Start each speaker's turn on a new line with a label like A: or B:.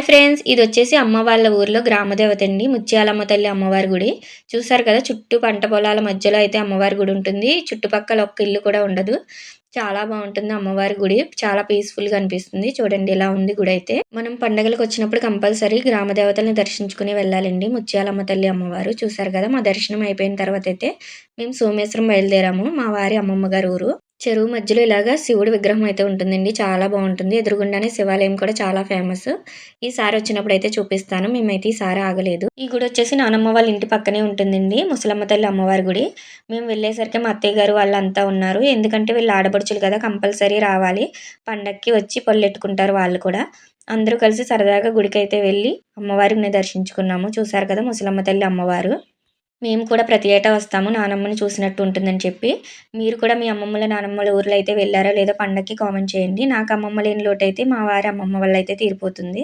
A: Hi friends ఇది వచ్చేసి అమ్మ వాళ్ళ ఊర్లో గ్రామదేవత అండి ముత్యాలమ్మ తల్లి అమ్మవారి గుడి. చూసారు కదా చుట్టూ పంట పొలాల మధ్యలో అయితే అమ్మవారి గుడి ఉంటుంది. చుట్టుపక్కల ఒక్క ఇల్లు కూడా ఉండదు. చాలా బాగుంటుంది అమ్మవారి గుడి. చాలా పీస్ఫుల్గా అనిపిస్తుంది. చూడండి ఇలా ఉంది గుడి అయితే. మనం పండగలకు వచ్చినప్పుడు కంపల్సరీ గ్రామ దేవతల్ని దర్శించుకుని వెళ్ళాలండి. ముత్యాలమ్మ తల్లి అమ్మవారు. చూసారు కదా మా దర్శనం అయిపోయిన తర్వాత అయితే మేము సోమేశ్వరం బయలుదేరాము. మా వారి అమ్మమ్మ గారు ఊరు. చెరువు మధ్యలో ఇలాగా శివుడి విగ్రహం అయితే ఉంటుందండి. చాలా బాగుంటుంది. ఎదురుగుండానే శివాలయం కూడా చాలా ఫేమస్. ఈసారి వచ్చినప్పుడు అయితే చూపిస్తాను. మేమైతే ఈసారి ఆగలేదు. ఈ గుడి వచ్చేసి నానమ్మ వాళ్ళ ఇంటి పక్కనే ఉంటుందండి. ముసలమ్మ తల్లి అమ్మవారి గుడి. మేము వెళ్ళేసరికి మా అత్తయ్య గారు వాళ్ళంతా ఉన్నారు. ఎందుకంటే వీళ్ళు ఆడపడుచులు కదా కంపల్సరీ రావాలి. పండక్కి వచ్చి పళ్ళెట్టుకుంటారు వాళ్ళు కూడా. అందరూ కలిసి సరదాగా గుడికి అయితే వెళ్ళి అమ్మవారిని దర్శించుకున్నాము. చూసారు కదా ముసలమ్మ తల్లి అమ్మవారు. మేము కూడా ప్రతి ఏటా వస్తాము. నానమ్మని చూసినట్టు ఉంటుందని చెప్పి. మీరు కూడా మీ అమ్మమ్మల నానమ్మల ఊర్లో అయితే వెళ్ళారా? లేదో పండగకి కామెంట్ చేయండి. నాకు అమ్మమ్మ లేని లోటు అయితే మా వారి అమ్మమ్మ వల్ల అయితే తీరిపోతుంది.